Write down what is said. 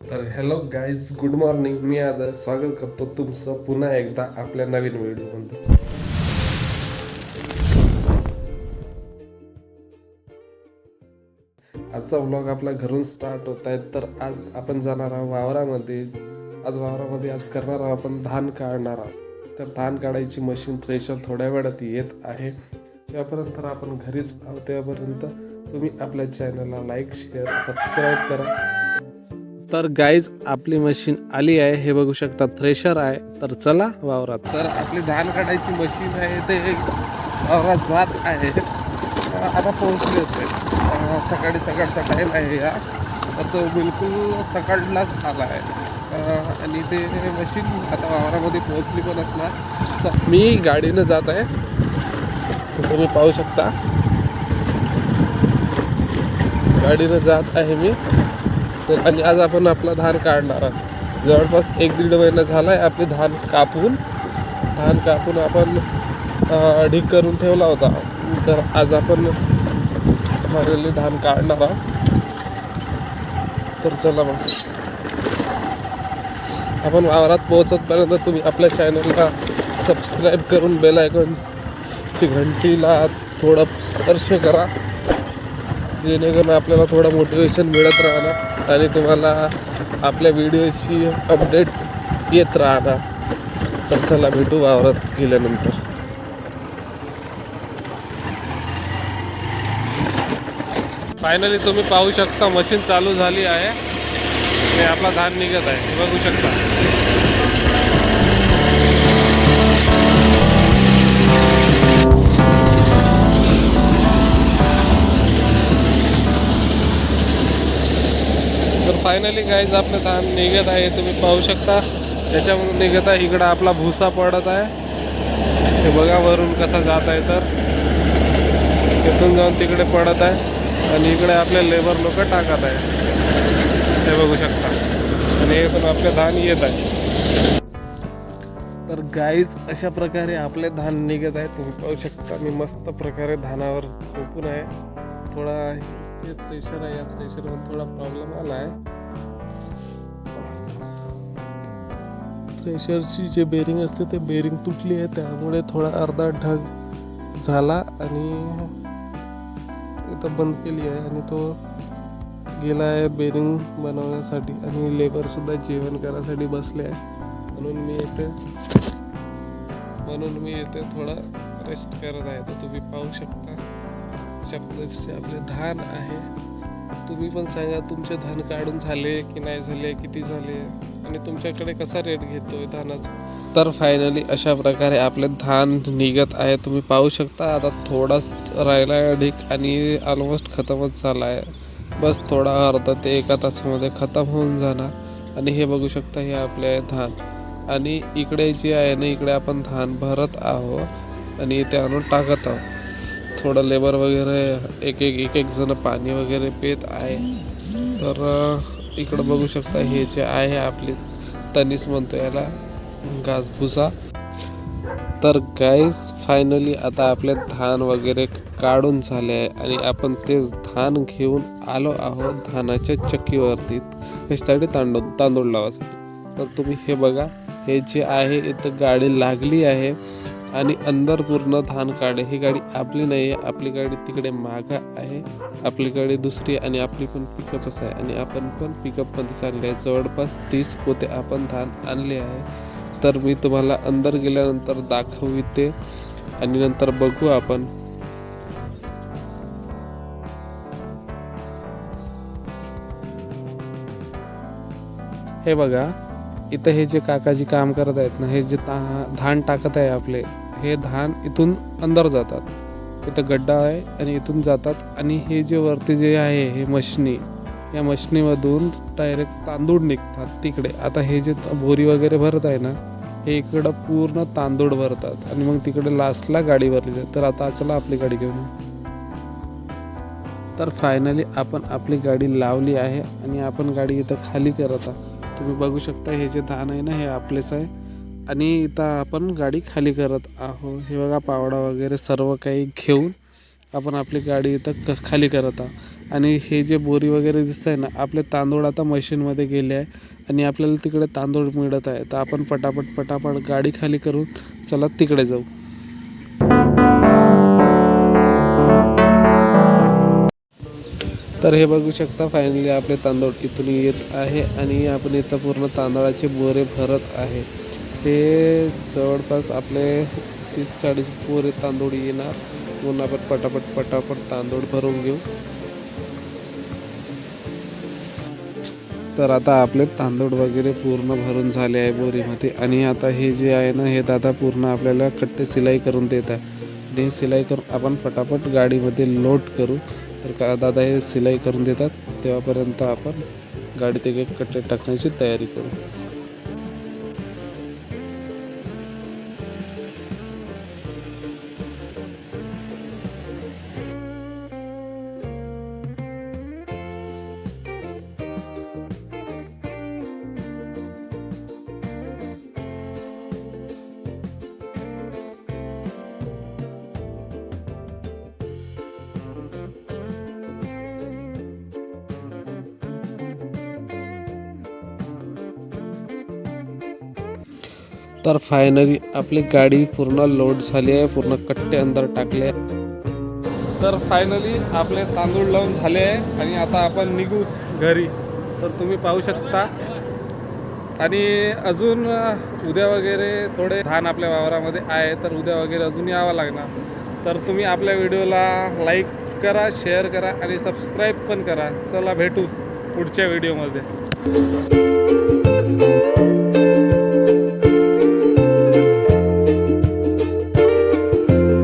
तर hello guys good morning मी आता स्वागत करतो तुमचं पुन्हा एकदा आपल्या नवीन व्हिडिओमध्ये आजचा व्लॉग आपला घरून स्टार्ट होत आहे. तर आज आपण जाणार आहोत वावरामध्ये. आज वावरामध्ये आज करणार आहोत आपण धान काढणार आहोत. तर धान काढायची मशीन थ्रेशर थोड्या वेळात येत आहे. त्यापर्यंत तर आपण घरीच आहोत. त्यापर्यंत तुम्ही आपल्या चॅनलला लाईक शेअर सबस्क्राईब करा. तर गाईज आपली मशीन आली आहे. हे बघू शकता थ्रेशर आहे. तर चला वावरात. तर आपली धान काढायची मशीन आहे. ते वावरात जात आहे. आता पोहोचली असेल सकाळी सकाळचा टाईम आहे या तर तो बिलकुल सकाळलाच आला आहे. आणि ते मशीन आता वावरामध्ये पोहोचली पण असणार. तर मी गाडीनं जात आहे. तुम्ही पाहू शकता. गाडीनं जात आहे मी. तर आणि आज आपण आपला धान काढणार आहोत. जवळपास एक दीड महिना झाला आहे आपले धान कापून धान कापून आपण ढीक करून ठेवला होता. तर आज आपण फायनली धान काढणार आहोत. तर चला मग. आपण वावरात पोहोचतपर्यंत तुम्ही आपल्या चॅनलला सबस्क्राईब करून बेल आयकॉनची घंटीला थोडं स्पर्श करा. जेणेकरून आपल्याला थोडं मोटिवेशन मिळत राहणार आणि तुम्हाला आपल्या व्हिडिओची अपडेट येत राहणार. तर चला भेटू वावरात गेल्यानंतर. फायनली तुम्ही पाहू शकता मशीन चालू झाली आहे. आणि आपला धान निघत आहे. बघू शकता. फायनली गाईज आपलं धान निघत आहे. तुम्ही पाहू शकता. त्याच्यामधून निघत आहे. इकडं आपला भुसा पडत आहे. हे बघा वरून कसा जात आहे तर. तिथून जाऊन तिकडे पडत आहे. आणि इकडे आपले लेबर लोक टाकत आहे. ते बघू शकता. आणि हे पण आपले धान येत आहे. तर गाईज अशा प्रकारे आपले धान निघत आहे. तुम्ही पाहू शकता. मी मस्त प्रकारे धानावर झोपून आहे. थोडा हे प्रेशर आहे या थ्रेशरवर थोडा प्रॉब्लेम आला आहे थ्रेशरची जे बेरिंग असते ते बेरिंग तुटली आहे. त्यामुळे थोडा अर्धा ढग झाला आणि इथं बंद केली आहे आणि तो गेला आहे बेरिंग बनवण्यासाठी. आणि लेबरसुद्धा जेवण करायसाठी बसले आहे. म्हणून मी येते म्हणून मी येते थोडा रेस्ट करत आहे. तर तुम्ही पाहू शकता. अशा पद्धतीचे आपले धान आहे. तुम्ही पण सांगा तुमचे धान काढून झाले की नाही झाले किती झाले? आणि तुमच्याकडे कसा रेट घेतोय धानाचा? तर फायनली अशा प्रकारे आपले धान निघत आहे. तुम्ही पाहू शकता आता थोडाच राहिला आहे ढीक आणि ऑलमोस्ट खतमच झाला आहे. बस थोडा अर्धा ते एका तासामध्ये खतम होऊन जाणार. आणि हे बघू शकता हे आपले आहे धान. आणि इकडे जे आहे ना इकडे आपण धान भरत आहोत आणि ते आणून टाकत आहोत. थोडं लेबर वगैरे एक एक एक एक जण पाणी वगैरे पित आहे. तर इकडं बघू शकता हे जे आहे आपली तनीस म्हणतो याला घासभुसा तर गाईस फायनली आता आपले धान वगैरे काढून झाले आहे आणि आपण तेच धान घेऊन आलो आहोत धानाच्या चक्कीवरती. कशासाठी तांदूळ तांदूळ लावासाठी तर तुम्ही हे बघा हे जे आहे इथं गाडी लागली आहे. आणि अंदर पूर्ण धान काढे. ही गाडी आपली नाही आहे आपली गाडी तिकडे मागा आहे. आपली गाडी दुसरी आणि आपली पण पिकअपच आहे. आणि आपण पण पिकअपमध्ये चालले आहे. जवळपास तीस पोते आपण धान आणले आहे. तर मी तुम्हाला अंदर गेल्यानंतर दाखविते आणि नंतर बघू आपण. हे बघा इथं हे जे काकाजी काम करत आहेत ना हे जे ता धान टाकत आहे आपले हे धान इथून अंदर जातात. इथं गड्डा आहे आणि इथून जातात. आणि हे जे वरती जे आहे हे मशनी या मशनीमधून डायरेक्ट तांदूळ निघतात तिकडे. आता हे जे बोरी वगैरे भरत आहे ना हे इकडं पूर्ण तांदूळ भरतात. आणि मग तिकडे लास्टला गाडी भरली जाते. तर आता चला आपली गाडी घेऊन तर फायनली आपण आपली गाडी लावली आहे आणि आपण गाडी इथं खाली करत आहोत. तुम्ही बघू शकता हे जे धान आहे ना हे आपलेच आहे. आणि इथं आपण गाडी खाली करत आहो हे बघा पावडा वगैरे सर्व काही घेऊन आपण आपली गाडी इथं क खाली करत आहोत. आणि हे जे बोरी वगैरे दिसत आहे ना आपले तांदूळ आता मशीनमध्ये गेले आहे. आणि आपल्याला तिकडे तांदूळ मिळत आहे. तर आपण पटापट पटापट गाडी खाली करून चला तिकडे जाऊ. तर हे बघू शकता फायनली आपले तांदूळ इथून येत आहे आणि आपण इथं पूर्ण तांदळाचे बोरे भरत आहे. हे जवळपास आपले तीस चाळीस बोरे तांदूळ येणार. म्हणून आपण पटापट पटापट तांदूळ भरून घेऊ. तर आता आपले तांदूळ वगैरे पूर्ण भरून झाले आहे बोरीमध्ये. आणि आता हे जे आहे ना हे दादा पूर्ण आपल्याला कट्टे सिलाई करून देत आहे. आणि हे सिलाई करून आपण पटापट गाडीमध्ये लोड करू. तर का दादा हे सिलाई करून देतात तेव्हापर्यंत आपण गाडीत एक एक कट्टे टाकण्याची तयारी करू. तर फायनली आपली गाडी पूर्ण लोड झाली आहे पूर्ण कट्टे अंदर टाकले तर फायनली आपले तांदूळ लावून झाले आहे आणि आता आपण निघू घरी. तर तुम्ही पाहू शकता. आणि अजून उद्या वगैरे थोडे धान आपल्या वावरामध्ये आहे तर उद्या वगैरे अजून यावं लागणार. तर तुम्ही आपल्या व्हिडिओला लाईक करा शेअर करा आणि सबस्क्राईब पण करा. चला भेटू पुढच्या व्हिडिओमध्ये